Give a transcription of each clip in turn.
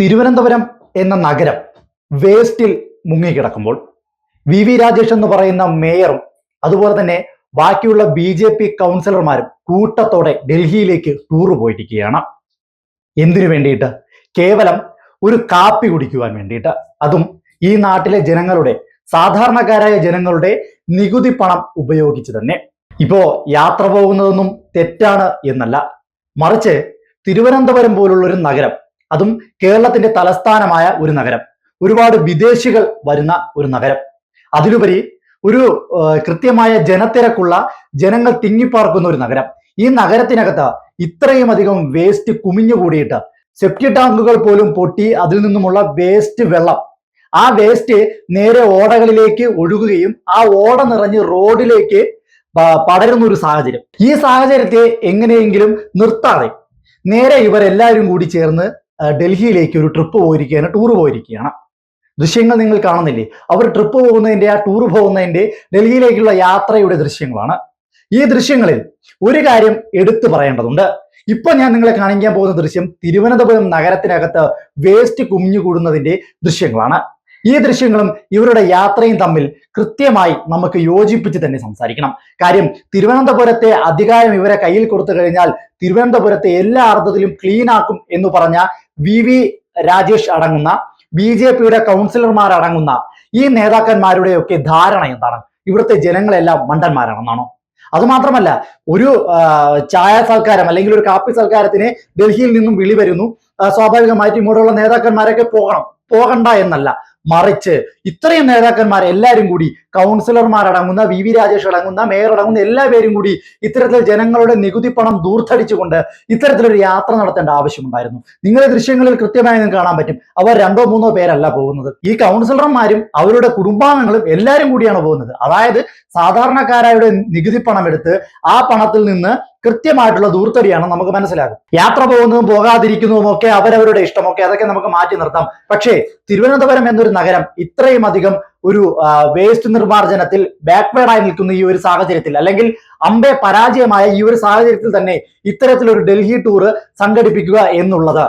തിരുവനന്തപുരം എന്ന നഗരം വേസ്റ്റിൽ മുങ്ങിക്കിടക്കുമ്പോൾ വി വി രാജേഷ് എന്ന് പറയുന്ന മേയറും അതുപോലെ തന്നെ ബാക്കിയുള്ള ബി ജെ പി കൗൺസിലർമാരും കൂട്ടത്തോടെ ഡൽഹിയിലേക്ക് ടൂർ പോയിരിക്കുകയാണ്. എന്തിനു വേണ്ടിയിട്ട്? കേവലം ഒരു കാപ്പി കുടിക്കുവാൻ വേണ്ടിയിട്ട്. അതും ഈ നാട്ടിലെ ജനങ്ങളുടെ സാധാരണക്കാരായ ജനങ്ങളുടെ നികുതി പണം ഉപയോഗിച്ച് തന്നെ. ഇപ്പോ യാത്ര പോകുന്നതൊന്നും തെറ്റാണ് എന്നല്ല. മറിച്ച് തിരുവനന്തപുരം പോലുള്ള ഒരു നഗരം അതും കേരളത്തിന്റെ തലസ്ഥാനമായ ഒരു നഗരം. ഒരുപാട് വിദേശികൾ വരുന്ന ഒരു നഗരം. അതിലുപരി ഒരു കൃത്യമായ ജനത്തിരക്കുള്ള ജനങ്ങൾ തിങ്ങിപ്പാർക്കുന്ന ഒരു നഗരം. ഈ നഗരത്തിനകത്ത് ഇത്രയും അധികം വേസ്റ്റ് കുമിഞ്ഞുകൂടിയിട്ട് സെപ്റ്റി ടാങ്കുകൾ പോലും പൊട്ടി അതിൽ നിന്നുമുള്ള വേസ്റ്റ് വെള്ളം. ആ വേസ്റ്റ് നേരെ ഓടകളിലേക്ക് ഒഴുകുകയും ആ ഓട നിറഞ്ഞ് റോഡിലേക്ക് പടരുന്ന ഒരു സാഹചര്യം. ഈ സാഹചര്യത്തെ എങ്ങനെയെങ്കിലും നിർത്താതെ നേരെ ഇവരെല്ലാവരും കൂടി ചേർന്ന് ഡൽഹിയിലേക്ക് ഒരു ട്രിപ്പ് പോയിരിക്കുകയാണ് ടൂർ പോയിരിക്കുകയാണ്. ദൃശ്യങ്ങൾ നിങ്ങൾ കാണുന്നില്ലേ? അവർ ട്രിപ്പ് പോകുന്നതിന്റെ ആ ടൂർ പോകുന്നതിന്റെ ഡൽഹിയിലേക്കുള്ള യാത്രയുടെ ദൃശ്യങ്ങളാണ്. ഈ ദൃശ്യങ്ങളിൽ ഒരു കാര്യം എടുത്തു പറയേണ്ടതുണ്ട്. ഇപ്പൊ ഞാൻ നിങ്ങളെ കാണിക്കാൻ പോകുന്ന ദൃശ്യം തിരുവനന്തപുരം നഗരത്തിനകത്ത് വേസ്റ്റ് കുമിഞ്ഞുകൂടുന്നതിന്റെ ദൃശ്യങ്ങളാണ്. ഈ ദൃശ്യങ്ങളും ഇവരുടെ യാത്രയും തമ്മിൽ കൃത്യമായി നമുക്ക് യോജിപ്പിച്ച് തന്നെ സംസാരിക്കണം. കാര്യം തിരുവനന്തപുരത്തെ അധികാരം ഇവരെ കയ്യിൽ കൊടുത്തു കഴിഞ്ഞാൽ തിരുവനന്തപുരത്തെ എല്ലാ അർത്ഥത്തിലും ക്ലീൻ ആക്കും എന്ന് പറഞ്ഞ വി വി രാജേഷ് അടങ്ങുന്ന ബി ജെ പിയുടെ കൗൺസിലർമാർ അടങ്ങുന്ന ഈ നേതാക്കന്മാരുടെയൊക്കെ ധാരണ എന്താണ്? ഇവിടുത്തെ ജനങ്ങളെല്ലാം മണ്ടന്മാരാണെന്നാണോ? അതുമാത്രമല്ല ഒരു ചായ സൽക്കാരം അല്ലെങ്കിൽ ഒരു കാപ്പി സൽക്കാരത്തിന് ഡൽഹിയിൽ നിന്നും വിളി വരുന്നു. സ്വാഭാവികമായിട്ടും ഇങ്ങോട്ടുള്ള നേതാക്കന്മാരൊക്കെ പോകണം. പോകണ്ട എന്നല്ല മറിച്ച് ഇത്രയും നേതാക്കന്മാർ എല്ലാവരും കൂടി കൗൺസിലർമാരടങ്ങുന്ന വി വി രാജേഷ് അടങ്ങുന്ന മേയർ അടങ്ങുന്ന എല്ലാ പേരും കൂടി ഇത്തരത്തിൽ ജനങ്ങളുടെ നികുതി പണം ദൂർത്തടിച്ചുകൊണ്ട് ഇത്തരത്തിലൊരു യാത്ര നടത്തേണ്ട ആവശ്യമുണ്ടായിരുന്നു. നിങ്ങളെ ദൃശ്യങ്ങളിൽ കൃത്യമായി നിങ്ങൾക്ക് കാണാൻ പറ്റും. അവർ രണ്ടോ മൂന്നോ പേരല്ല പോകുന്നത്. ഈ കൗൺസിലർമാരും അവരുടെ കുടുംബാംഗങ്ങളും എല്ലാവരും കൂടിയാണ് പോകുന്നത്. അതായത് സാധാരണക്കാരായുടെ നികുതി പണം എടുത്ത് ആ പണത്തിൽ നിന്ന് കൃത്യമായിട്ടുള്ള ദൂർത്തടിയാണ് നമുക്ക് മനസ്സിലാകും. യാത്ര പോകുന്നതും പോകാതിരിക്കുന്നതും ഒക്കെ അവരവരുടെ ഇഷ്ടമൊക്കെ അതൊക്കെ നമുക്ക് മാറ്റി നിർത്താം. പക്ഷേ തിരുവനന്തപുരം എന്നൊരു നഗരം ഇത്രയും അധികം ഒരു വേസ്റ്റ് നിർമ്മാർജനത്തിൽ ബാക്ക്വേർഡായി നിൽക്കുന്ന ഈ ഒരു സാഹചര്യത്തിൽ. അല്ലെങ്കിൽ അമ്പെ പരാജയമായ ഈ ഒരു സാഹചര്യത്തിൽ തന്നെ ഇത്തരത്തിലൊരു ഡൽഹി ടൂർ സംഘടിപ്പിക്കുക എന്നുള്ളത്.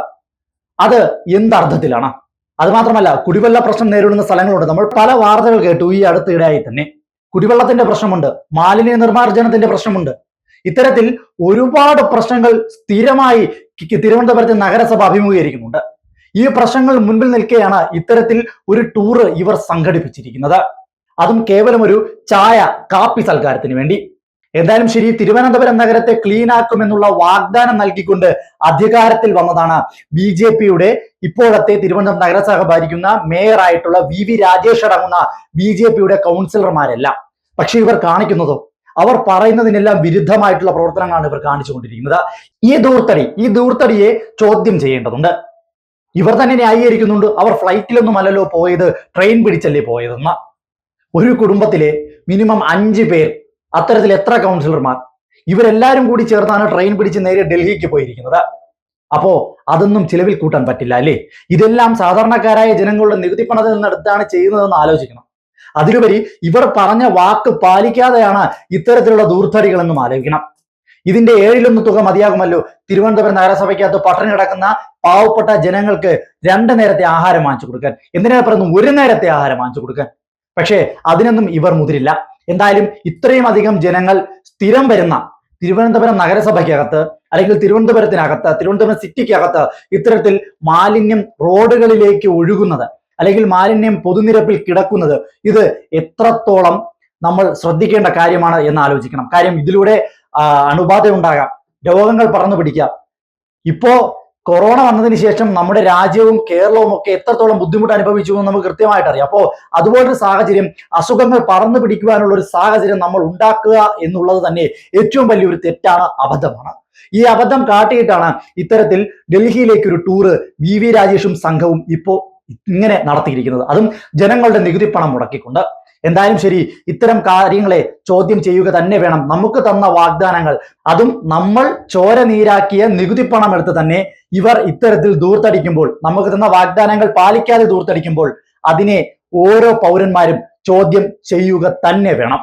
അത് എന്തർത്ഥത്തിലാണ് അത് മാത്രമല്ല കുടിവെള്ള പ്രശ്നം നേരിടുന്ന സ്ഥലങ്ങളുണ്ട്. നമ്മൾ പല വാർത്തകൾ കേട്ടു ഈ അടുത്തിടെയായി തന്നെ. കുടിവെള്ളത്തിന്റെ പ്രശ്നമുണ്ട്. മാലിന്യ നിർമ്മാർജനത്തിന്റെ പ്രശ്നമുണ്ട്. ഇത്തരത്തിൽ ഒരുപാട് പ്രശ്നങ്ങൾ സ്ഥിരമായി തിരുവനന്തപുരത്തെ നഗരസഭ അഭിമുഖീകരിക്കുന്നുണ്ട്. ഈ പ്രശ്നങ്ങൾ മുൻപിൽ നിൽക്കെയാണ് ഇത്തരത്തിൽ ഒരു ടൂറ് ഇവർ സംഘടിപ്പിച്ചിരിക്കുന്നത്. അതും കേവലം ഒരു ചായ കാപ്പി സൽക്കാരത്തിന് വേണ്ടി. എന്തായാലും ശരി തിരുവനന്തപുരം നഗരത്തെ ക്ലീൻ ആക്കുമെന്നുള്ള വാഗ്ദാനം നൽകിക്കൊണ്ട് അധികാരത്തിൽ വന്നതാണ് ബി ജെ പിയുടെ ഇപ്പോഴത്തെ തിരുവനന്തപുരം നഗരസഭ ഭരിക്കുന്ന മേയറായിട്ടുള്ള വി വി രാജേഷ് അടങ്ങുന്ന ബി ജെ പിയുടെ കൗൺസിലർമാരെല്ലാം. പക്ഷെ ഇവർ കാണിക്കുന്നതോ? അവർ പറയുന്നതിനെല്ലാം വിരുദ്ധമായിട്ടുള്ള പ്രവർത്തനങ്ങളാണ് ഇവർ കാണിച്ചുകൊണ്ടിരിക്കുന്നത്. ഈ ദൂർത്തടി ഈ ദൂർത്തടിയെ ചോദ്യം ചെയ്യേണ്ടതുണ്ട്. ഇവർ തന്നെ ന്യായീകരിക്കുന്നുണ്ട്. അവർ ഫ്ലൈറ്റിലൊന്നും അല്ലല്ലോ പോയത്. ട്രെയിൻ പിടിച്ചല്ലേ പോയതെന്ന ഒരു കുടുംബത്തിലെ മിനിമം അഞ്ച് പേർ അത്തരത്തിൽ എത്ര കൗൺസിലർമാർ ഇവരെല്ലാരും കൂടി ചേർന്നാണ് ട്രെയിൻ പിടിച്ച് നേരെ ഡൽഹിക്ക് പോയിരിക്കുന്നത്. അപ്പോ അതൊന്നും ചിലവിൽ കൂട്ടാൻ പറ്റില്ല അല്ലേ? ഇതെല്ലാം സാധാരണക്കാരായ ജനങ്ങളുടെ നികുതി പണത്തിൽ നിന്നെടുത്താണ് ചെയ്യുന്നതെന്ന് ആലോചിക്കണം. അതിലുപരി ഇവർ പറഞ്ഞ വാക്ക് പാലിക്കാതെയാണ് ഇത്തരത്തിലുള്ള ദൂർധരികളെന്നും ആലോചിക്കണം. ഇതിന്റെ ഏഴിലൊന്ന് തുക മതിയാകുമല്ലോ. തിരുവനന്തപുരം നഗരസഭയ്ക്കകത്ത് പട്ടണി കിടക്കുന്ന പാവപ്പെട്ട ജനങ്ങൾക്ക് രണ്ട് നേരത്തെ ആഹാരം വാങ്ങിച്ചു കൊടുക്കാൻ എന്തിനാ പറയുന്നു ഒരു നേരത്തെ ആഹാരം വാങ്ങിച്ചു കൊടുക്കാൻ? പക്ഷേ അതിനൊന്നും ഇവർ മുതിരില്ല. എന്തായാലും ഇത്രയും അധികം ജനങ്ങൾ സ്ഥിരം വരുന്ന തിരുവനന്തപുരം നഗരസഭയ്ക്കകത്ത് അല്ലെങ്കിൽ തിരുവനന്തപുരത്തിനകത്ത് തിരുവനന്തപുരം സിറ്റിക്കകത്ത് ഇത്തരത്തിൽ മാലിന്യം റോഡുകളിലേക്ക് ഒഴുകുന്നത് അല്ലെങ്കിൽ മാലിന്യം പൊതുനിരപ്പിൽ കിടക്കുന്നത് ഇത് എത്രത്തോളം നമ്മൾ ശ്രദ്ധിക്കേണ്ട കാര്യമാണ് എന്ന് ആലോചിക്കണം. കാര്യം ഇതിലൂടെ അണുബാധ ഉണ്ടാകാം. രോഗങ്ങൾ പറന്നു പിടിക്കാം. ഇപ്പോ കൊറോണ വന്നതിന് ശേഷം നമ്മുടെ രാജ്യവും കേരളവും ഒക്കെ എത്രത്തോളം ബുദ്ധിമുട്ട് അനുഭവിച്ചു എന്ന് നമുക്ക് കൃത്യമായിട്ട് അറിയാം. അപ്പോൾ അതുപോലൊരു സാഹചര്യം അസുഖങ്ങൾ പറന്നു പിടിക്കുവാനുള്ള ഒരു സാഹചര്യം നമ്മൾ ഉണ്ടാക്കുക എന്നുള്ളത് തന്നെ ഏറ്റവും വലിയൊരു തെറ്റാണ് അബദ്ധമാണ്. ഈ അബദ്ധം കാട്ടിയിട്ടാണ് ഇത്തരത്തിൽ ഡൽഹിയിലേക്ക് ഒരു ടൂറ് വി വി രാജേഷും സംഘവും ഇപ്പോ ഇങ്ങനെ നടത്തിയിരിക്കുന്നത്. അതും ജനങ്ങളുടെ നികുതി പണം മുടക്കിക്കൊണ്ട്. എന്തായാലും ശരി ഇത്തരം കാര്യങ്ങളെ ചോദ്യം ചെയ്യുക തന്നെ വേണം. നമുക്ക് തന്ന വാഗ്ദാനങ്ങൾ അതും നമ്മൾ ചോര നീരാക്കിയ നികുതി പണം എടുത്ത് തന്നെ ഇവർ ഇത്തരത്തിൽ ദൂർത്തടിക്കുമ്പോൾ നമുക്ക് തന്ന വാഗ്ദാനങ്ങൾ പാലിക്കാതെ ദൂർത്തടിക്കുമ്പോൾ അതിനെ ഓരോ പൗരന്മാരും ചോദ്യം ചെയ്യുക തന്നെ വേണം.